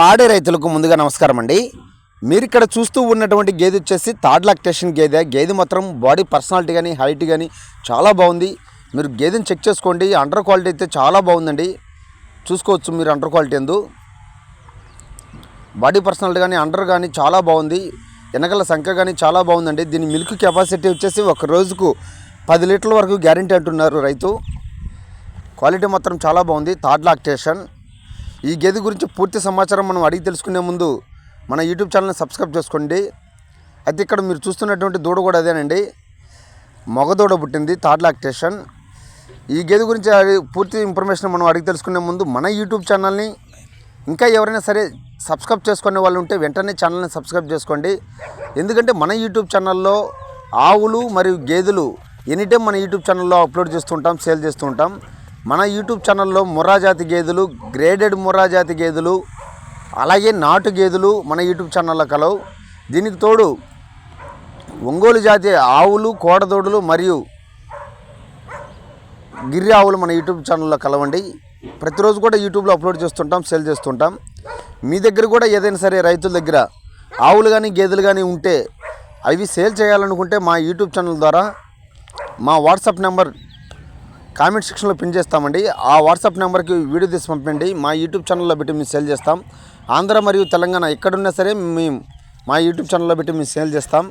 పాడే రైతులకు ముందుగా నమస్కారం అండి. మీరు ఇక్కడ చూస్తూ ఉన్నటువంటి గేదె వచ్చేసి థర్డ్ లాక్టేషన్ గేదె. గేదె మాత్రం బాడీ పర్సనాలిటీ కానీ హైట్ కానీ చాలా బాగుంది. మీరు గేదెని చెక్ చేసుకోండి. అండర్ క్వాలిటీ అయితే చాలా బాగుందండి. చూసుకోవచ్చు మీరు అండర్ క్వాలిటీ ఎందు. బాడీ పర్సనాలిటీ కానీ అండర్ కానీ చాలా బాగుంది. వెనకల సంఖ్య కానీ చాలా బాగుందండి. దీని మిల్క్ కెపాసిటీ వచ్చేసి ఒక రోజుకు పది లీటర్ల వరకు గ్యారంటీ అంటున్నారు రైతు. క్వాలిటీ మాత్రం చాలా బాగుంది. Third lactation. ఈ గేదె గురించి పూర్తి సమాచారం మనం అడిగి తెలుసుకునే ముందు మన యూట్యూబ్ ఛానల్ని సబ్స్క్రైబ్ చేసుకోండి. అయితే ఇక్కడ మీరు చూస్తున్నటువంటి దూడ కూడా అదేనండి. మగ దూడ పుట్టింది థర్డ్ లాక్టేషన్. ఈ గేదె గురించి పూర్తి ఇన్ఫర్మేషన్ మనం అడిగి తెలుసుకునే ముందు మన యూట్యూబ్ ఛానల్ని ఇంకా ఎవరైనా సరే సబ్స్క్రైబ్ చేసుకునే వాళ్ళు ఉంటే వెంటనే ఛానల్ని సబ్స్క్రైబ్ చేసుకోండి. ఎందుకంటే మన యూట్యూబ్ ఛానల్లో ఆవులు మరియు గేదెలు ఎనీ టైం మన యూట్యూబ్ ఛానల్లో అప్లోడ్ చేస్తుంటాం సేల్ చేస్తుంటాం మన యూట్యూబ్ ఛానల్లో ముర్రా జాతి గేదెలు గ్రేడెడ్ ముర్రా జాతి గేదెలు అలాగే నాటు గేదెలు మన యూట్యూబ్ ఛానల్లో కలవు. దీనికి తోడు ఒంగోలు జాతి ఆవులు కోడదోడులు మరియు గిర్రి ఆవులు మన యూట్యూబ్ ఛానల్లో కలవండి. ప్రతిరోజు కూడా యూట్యూబ్లో అప్లోడ్ చేస్తుంటాం సేల్ చేస్తుంటాం. మీ దగ్గర కూడా ఏదైనా సరే రైతుల దగ్గర ఆవులు కానీ గేదెలు కానీ ఉంటే అవి సేల్ చేయాలనుకుంటే మా యూట్యూబ్ ఛానల్ ద్వారా మా వాట్సాప్ నెంబర్ కామెంట్ సెక్షన్లో పిన్ చేస్తామండి. ఆ వాట్సాప్ నెంబర్కి వీడియో తీసి పంపండి. మా యూట్యూబ్ ఛానల్లో పెట్టి మేము సేల్ చేస్తాం. ఆంధ్ర మరియు తెలంగాణ ఎక్కడున్నా సరే మేము మా యూట్యూబ్ ఛానల్లో పెట్టి మేము సేల్ చేస్తాం.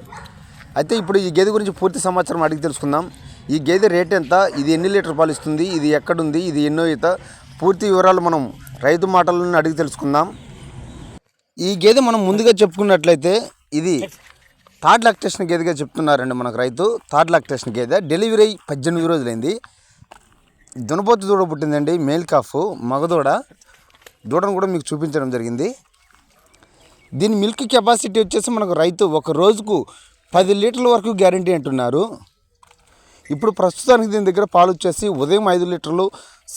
అయితే ఇప్పుడు ఈ గేదె గురించి పూర్తి సమాచారం అడిగి తెలుసుకుందాం. ఈ గేదె రేట్ ఎంత? ఇది ఎన్ని లీటర్ పాలు ఇస్తుంది? ఇది ఎక్కడుంది? ఇది ఎన్నో ఈత? పూర్తి వివరాలు మనం రైతు మాటలను అడిగి తెలుసుకుందాం. ఈ గేదె మనం ముందుగా చెప్పుకున్నట్లయితే ఇది థర్డ్ లాక్టేషన్ గేదెగా చెప్తున్నారండి మనకు రైతు. థర్డ్ లాక్టేషన్ గేదె. డెలివరీ అయ్యి పద్దెనిమిది రోజులైంది. దునపోతు దూడ పుట్టిందండి మేల్ కాఫ్ మగదూడ. దూడను కూడా మీకు చూపించడం జరిగింది. దీని మిల్క్ కెపాసిటీ వచ్చేసి మనకు రైతు ఒక రోజుకు పది లీటర్ల వరకు గ్యారంటీ అంటున్నారు. ఇప్పుడు ప్రస్తుతానికి దీని దగ్గర పాలు వచ్చేసి ఉదయం ఐదు లీటర్లు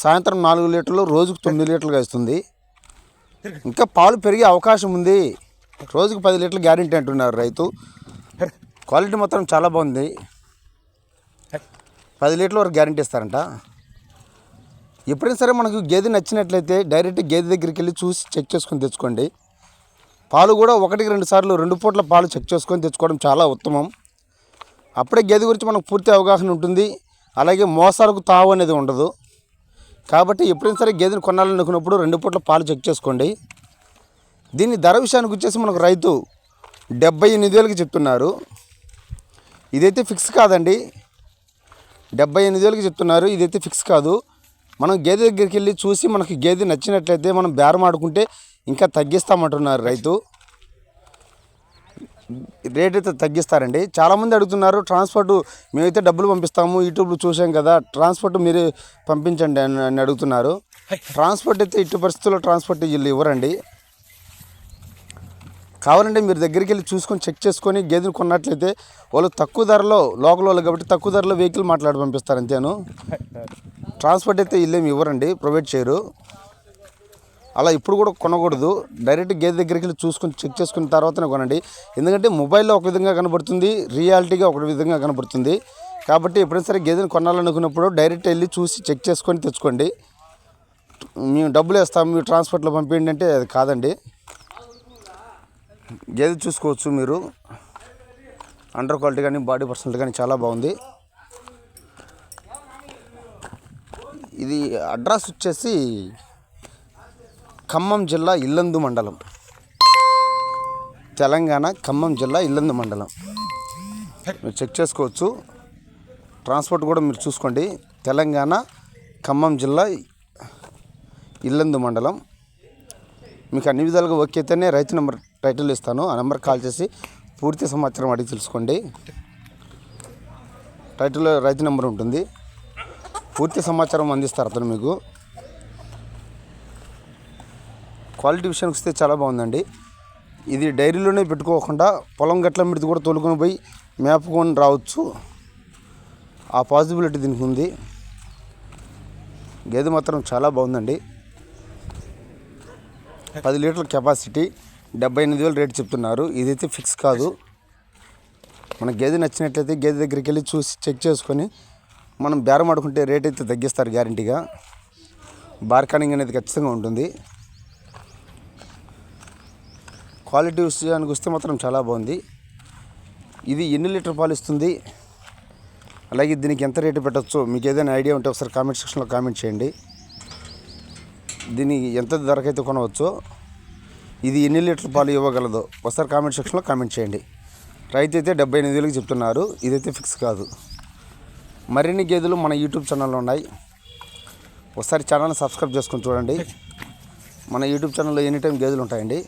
సాయంత్రం నాలుగు లీటర్లు రోజుకు తొమ్మిది లీటర్లుగా ఇస్తుంది. ఇంకా పాలు పెరిగే అవకాశం ఉంది. రోజుకు పది లీటర్లు గ్యారంటీ అంటున్నారు రైతు. క్వాలిటీ మాత్రం చాలా బాగుంది. పది లీటర్ల వరకు గ్యారంటీ ఇస్తారంట. ఎప్పుడైనా సరే మనకు గేదె నచ్చినట్లయితే డైరెక్ట్ గేదె దగ్గరికి వెళ్ళి చూసి చెక్ చేసుకొని తెచ్చుకోండి. పాలు కూడా ఒకటికి రెండు సార్లు రెండు పూట్ల పాలు చెక్ చేసుకొని తెచ్చుకోవడం చాలా ఉత్తమం. అప్పుడే గేదె గురించి మనకు పూర్తి అవగాహన ఉంటుంది. అలాగే మోసాలకు తావు అనేది ఉండదు. కాబట్టి ఎప్పుడైనా సరే గేదెని కొనాలనుకున్నప్పుడు రెండు పూట్ల పాలు చెక్ చేసుకోండి. దీని ధర విషయానికి వచ్చేసి మనకు రైతు డెబ్బై ఎనిమిది వేలకి చెప్తున్నారు. ఇదైతే ఫిక్స్ కాదండి. డెబ్బై ఎనిమిది వేలకి చెప్తున్నారు. ఇదైతే ఫిక్స్ కాదు. మనం గేదె దగ్గరికి వెళ్ళి చూసి మనకి గేదె నచ్చినట్లయితే మనం బేరం ఆడుకుంటే ఇంకా తగ్గిస్తామంటున్నారు రైతు. రేట్ అయితే తగ్గిస్తారండి. చాలామంది అడుగుతున్నారు ట్రాన్స్పోర్ట్ మేమైతే డబ్బులు పంపిస్తాము యూట్యూబ్లో చూసాం కదా ట్రాన్స్పోర్ట్ మీరే పంపించండి అని అడుగుతున్నారు. ట్రాన్స్పోర్ట్ అయితే ఇటు పరిస్థితుల్లో ట్రాన్స్పోర్ట్ వీళ్ళు ఇవ్వరండి. కావాలంటే మీరు దగ్గరికి వెళ్ళి చూసుకొని చెక్ చేసుకొని గేదెను కొన్నట్లయితే వాళ్ళు తక్కువ ధరలో లోకల్ వాళ్ళు కాబట్టి తక్కువ ధరలో వెహికల్ మాట్లాడి పంపిస్తారు అంతేను. ట్రాన్స్పోర్ట్ అయితే ఇల్లేమి ఇవ్వరండి ప్రొవైడ్ చేయరు. అలా ఇప్పుడు కూడా కొనకూడదు. డైరెక్ట్ గేదె దగ్గరికి వెళ్ళి చూసుకొని చెక్ చేసుకున్న తర్వాతనే కొనండి. ఎందుకంటే మొబైల్లో ఒక విధంగా కనబడుతుంది రియాలిటీగా ఒక విధంగా కనబడుతుంది. కాబట్టి ఎప్పుడైనా సరే గేదెని కొనాలనుకున్నప్పుడు డైరెక్ట్ వెళ్ళి చూసి చెక్ చేసుకొని తెచ్చుకోండి. మేము డబ్బులు వేస్తాం మీరు ట్రాన్స్పోర్ట్లో పంపించండి అంటే అది కాదండి. గేదె చూసుకోవచ్చు మీరు. అండర్ క్వాలిటీ కానీ బాడీ పర్సనల్ కానీ చాలా బాగుంది. ఇది అడ్రస్ వచ్చేసి ఖమ్మం జిల్లా ఇల్లందు మండలం. తెలంగాణ ఖమ్మం జిల్లా ఇల్లందు మండలం. మీరు చెక్ చేసుకోవచ్చు. ట్రాన్స్పోర్ట్ కూడా మీరు చూసుకోండి. తెలంగాణ ఖమ్మం జిల్లా ఇల్లందు మండలం. మీకు అన్ని విధాలుగా ఓకే అయితేనే రైతు నెంబర్ టైటిల్ ఇస్తాను. ఆ నెంబర్ కాల్ చేసి పూర్తి సమాచారం అడిగి తెలుసుకోండి. టైటిల్లో రైతు నెంబర్ ఉంటుంది. పూర్తి సమాచారం అందిస్తారు అతను మీకు. క్వాలిటీ విషయానికి వస్తే చాలా బాగుందండి. ఇది డైరీలోనే పెట్టుకోకుండా పొలం గట్ల మీద కూడా తోలుకొని పోయి మేపుకొని రావచ్చు. ఆ పాసిబిలిటీ దీనికి ఉంది. గేదె మాత్రం చాలా బాగుందండి. పది లీటర్ల కెపాసిటీ డెబ్బై ఎనిమిది వేలు రేటు చెప్తున్నారు. ఇదైతే ఫిక్స్ కాదు. మన గేదె నచ్చినట్లయితే గేదె దగ్గరికి వెళ్ళి చూసి చెక్ చేసుకొని మనం బేరం ఆడుకుంటే రేట్ అయితే తగ్గిస్తారు గ్యారంటీగా. బార్కానింగ్ అనేది ఖచ్చితంగా ఉంటుంది. క్వాలిటీ విషయానికి వస్తే మాత్రం చాలా బాగుంది. ఇది ఎన్ని లీటర్ పాలు ఇస్తుంది? అలాగే దీనికి ఎంత రేటు పెట్టచ్చు? మీకు ఏదైనా ఐడియా ఉంటే ఒకసారి కామెంట్ సెక్షన్లో కామెంట్ చేయండి. దీనికి ఎంత ధరకైతే కొనవచ్చో ఇది ఎన్ని లీటర్ పాలు ఇవ్వగలదో ఒకసారి కామెంట్ సెక్షన్లో కామెంట్ చేయండి. రైతు అయితే డెబ్బై ఎనిమిది వేలకు చెప్తున్నారు. ఇదైతే ఫిక్స్ కాదు. మరిన్ని గేదెలు మన యూట్యూబ్ ఛానల్లో ఉన్నాయి. ఒకసారి ఛానల్ని సబ్స్క్రైబ్ చేసుకొని చూడండి. మన యూట్యూబ్ ఛానల్లో ఎనీ టైం గేదెలు ఉంటాయండి.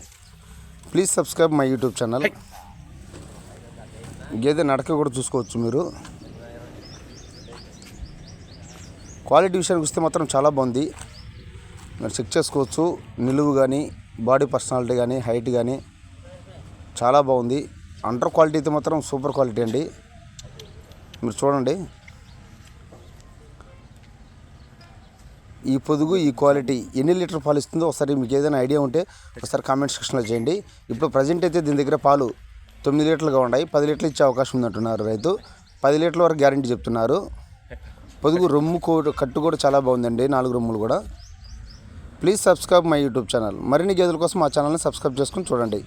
Please subscribe my YouTube channel. గేదె నడక కూడా చూసుకోవచ్చు మీరు. క్వాలిటీ విషయానికి వస్తే మాత్రం చాలా బాగుంది. మీరు చెక్ చేసుకోవచ్చు. నిలువు కానీ బాడీ పర్సనాలిటీ కానీ హైట్ కానీ చాలా బాగుంది. అండర్ క్వాలిటీ అయితే మాత్రం సూపర్ క్వాలిటీ అండి. మీరు చూడండి. ఈ పొదుగు ఈ క్వాలిటీ ఎన్ని లీటర్ పాలు ఇస్తుందో ఒకసారి మీకు ఏదైనా ఐడియా ఉంటే ఒకసారి కామెంట్ సెక్షన్లో చేయండి. ఇప్పుడు ప్రజెంట్ అయితే దీని దగ్గర పాలు తొమ్మిది లీటర్లుగా ఉన్నాయి. పది లీటర్లు ఇచ్చే అవకాశం ఉందంటున్నారు రైతు. పది లీటర్ల వరకు గ్యారంటీ చెప్తున్నారు. పొదుగు రొమ్ము కో- కట్టు కూడా చాలా బాగుందండి. నాలుగు రొమ్ములు కూడా. Please subscribe my YouTube channel. మరిన్ని గేదెల కోసం మా ఛానల్ని సబ్స్క్రైబ్ చేసుకుని చూడండి.